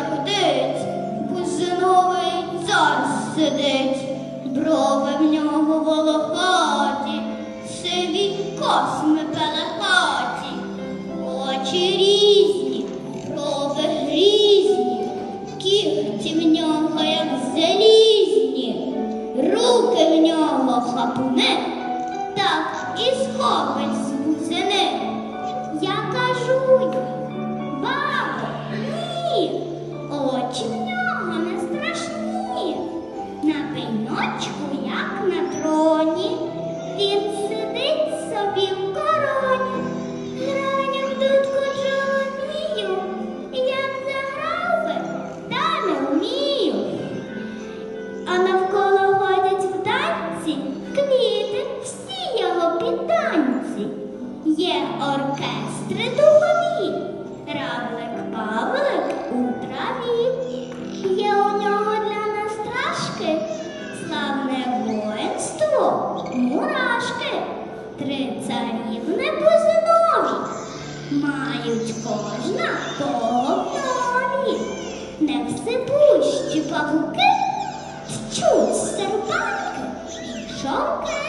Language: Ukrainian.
народить, кузиновий цар сидить, брови в нього волохаті, сиві косми пелехаті, очі різні, брови грізні, кігті в нього, як залізні, руки в нього хапне так і схопить. оченята не страшні, на пеньочку, як на троні, він сидить собі в короні, граня в дудку джоломію, як заграв би, та не вмію. А навколо ходять в танці квіти всі його підданці. Є оркестри духові, равлики. три царівни позинові мають кожна голові, не всипущі павуки, чуть серпанки шовки.